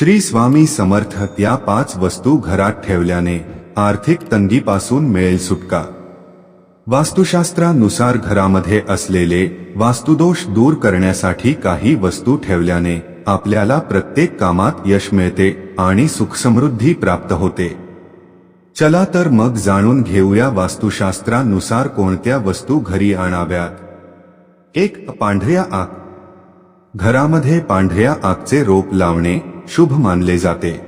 श्री स्वामी समर्थ या पाच वस्तू घरात ठेवल्याने आर्थिक तंगीपासून मिळेल सुटका. वास्तुशास्त्रानुसार घरामध्ये असलेले वास्तुदोष दूर करण्यासाठी काही वस्तू ठेवल्याने आपल्याला प्रत्येक कामात यश मिळते आणि सुखसमृद्धी प्राप्त होते. चला तर मग जाणून घेऊया वास्तुशास्त्रानुसार कोणत्या वस्तू घरी आणाव्यात. एक पांढऱ्या आग. घरामध्ये पांढऱ्या आगचे रोप लावणे शुभ मानले जाते.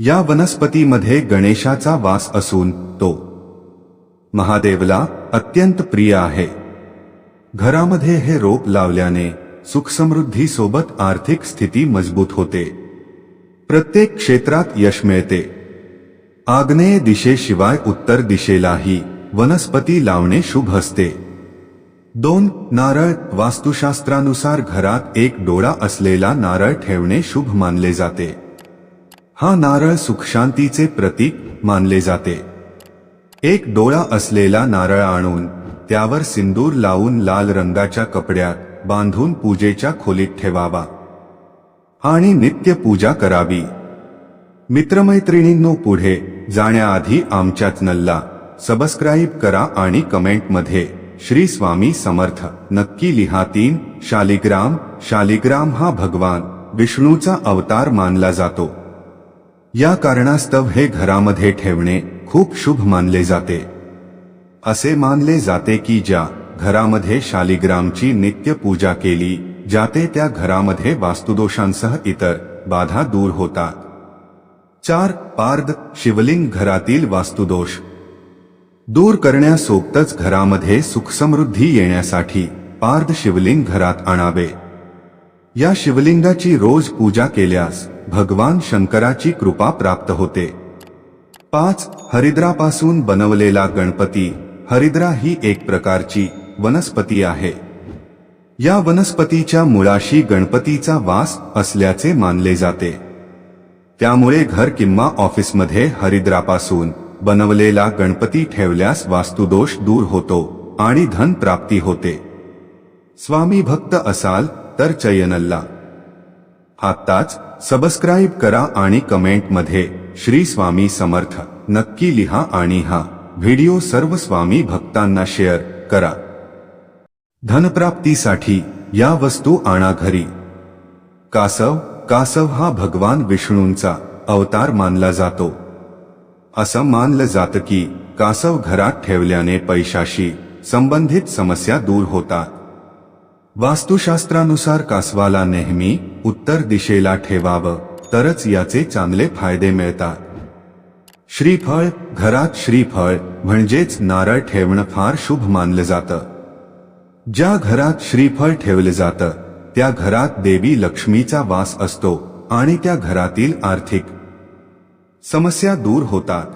या वनस्पतीमध्ये गणेशाचा वास असून तो महादेवला अत्यंत प्रिय आहे. घरामध्ये हे रोप लावल्याने सुखसमृद्धी सोबत आर्थिक स्थिती मजबूत होते. प्रत्येक क्षेत्रात यश मिळते. आग्नेय दिशेशिवाय उत्तर दिशेलाही वनस्पती लावणे शुभ असते. दोन नारळ वास्तुशास्त्रानुसार घरात एक डोळा असलेला नारळ ठेवणे शुभ मानले जाते. हा नारळ सुखशांतीचे प्रतीक मानले जाते. एक डोळा असलेला नारळ आणून त्यावर सिंदूर लावून लाल रंगाच्या कपड्यात बांधून पूजेच्या खोलीत ठेवावा. आणि नित्य पूजा करावी. मित्रमैत्रिणींनो पुढे जाण्याआधी आमच्या चॅनलला सबस्क्राईब करा आणि कमेंटमध्ये श्री स्वामी समर्थ. नक्की लिहा तीन शालिग्राम शालिग्राम हा भगवान. विष्णूचा अवतार मानला जातो. या कारणास्तव हे घरामध्ये ठेवणे खूप शुभ मानले जाते. असे मानले जाते की ज्या घरामध्ये शालिग्रामची नित्य पूजा केली जाते त्या घरामध्ये वास्तुदोषांसह इतर बाधा दूर होतात. चार पार्द शिवलिंग घरातील वास्तुदोष. दूर करण्यासोबतच घरामध्ये सुखसमृद्धी येण्यासाठी पार्द शिवलिंग घरात आणावे. या शिवलिंगाची रोज पूजा केल्यास भगवान शंकराची कृपा प्राप्त होते. पाच हरिद्रापासून बनवलेला गणपती हरिद्रा ही एक प्रकारची वनस्पती आहे. या वनस्पतीच्या मुळाशी गणपतीचा वास असल्याचे मानले जाते. त्यामुळे घर किंवा ऑफिसमध्ये हरिद्रापासून बनवलेला गणपती ठेवल्यास वास्तुदोष दूर होतो आणि धन प्राप्ती होते. स्वामी भक्त असाल तर चयनल्ला. आत्ताच सबस्क्राईब करा आणि कमेंटमध्ये श्री स्वामी समर्थ. नक्की लिहा आणि हा व्हिडिओ सर्व स्वामी भक्तांना शेअर करा. धनप्राप्तीसाठी या वस्तू आणा घरी. कासव कासव हा भगवान विष्णूंचा अवतार मानला जातो. असं मानलं जातं की कासव घरात ठेवल्याने पैशाशी संबंधित समस्या दूर होतात. वास्तुशास्त्रानुसार कासवाला नेहमी उत्तर दिशेला ठेवावं तरच याचे चांगले फायदे मिळतात. श्रीफळ घरात श्रीफळ म्हणजेच नारळ ठेवणं फार शुभ मानलं जातं. ज्या घरात श्रीफळ ठेवलं जातं त्या घरात देवी लक्ष्मीचा वास असतो आणि त्या घरातील आर्थिक समस्या दूर होतात.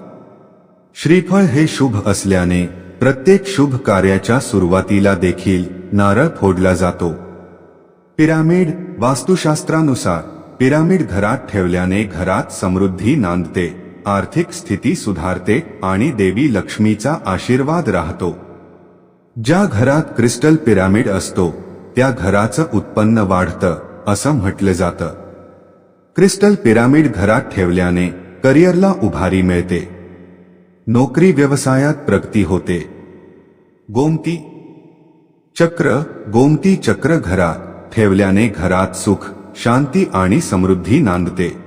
श्रीफळ हे शुभ असल्याने प्रत्येक शुभ कार्याच्या सुरुवातीला देखील नारळ फोडला जातो. पिरामिड वास्तुशास्त्रानुसार पिरामिड घरात ठेवल्याने घरात समृद्धी नांदते आर्थिक स्थिती सुधारते आणि देवी लक्ष्मीचा आशीर्वाद राहतो. ज्या घरात क्रिस्टल पिरामिड असतो त्या घराचं उत्पन्न वाढतं असं म्हटलं जातं. क्रिस्टल पिरामिड घरात ठेवल्याने करिअरला उभारी मिळते. नोकरी व्यवसायात प्रगती होते. गोमती चक्र गोमती चक्र घरात ठेवल्याने घरात सुख शांती आणि समृद्धी नांदते.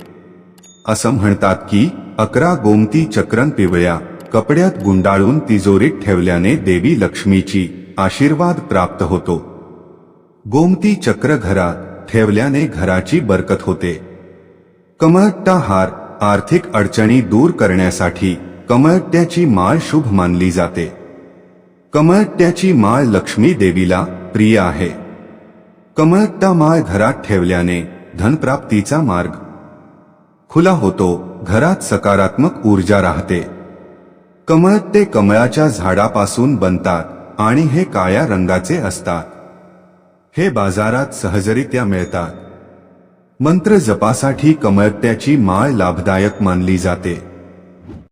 असं म्हणतात की अकरा गोमती चक्रन पिवळ्या कपड्यात गुंडाळून तिजोरीत ठेवल्याने देवी लक्ष्मीची आशीर्वाद प्राप्त होतो. गोमती चक्र घरात ठेवल्याने घराची बरकत होते. कमळट्टा हार आर्थिक अडचणी दूर करण्यासाठी कमळट्याची माळ शुभ मानली जाते. कमळट्याची माळ लक्ष्मी देवीला प्रिय आहे. कमळट्टा माळ घरात ठेवल्याने धनप्राप्तीचा मार्ग. खुला होतो घरात सकारात्मक ऊर्जा राहते. कमळट्टे कमळाच्या झाडापासून बनतात आणि हे काळ्या रंगाचे असतात. हे बाजारात सहजरित्या मिळतात. मंत्र जपासाठी कमळत्याची माळ लाभदायक मानली जाते.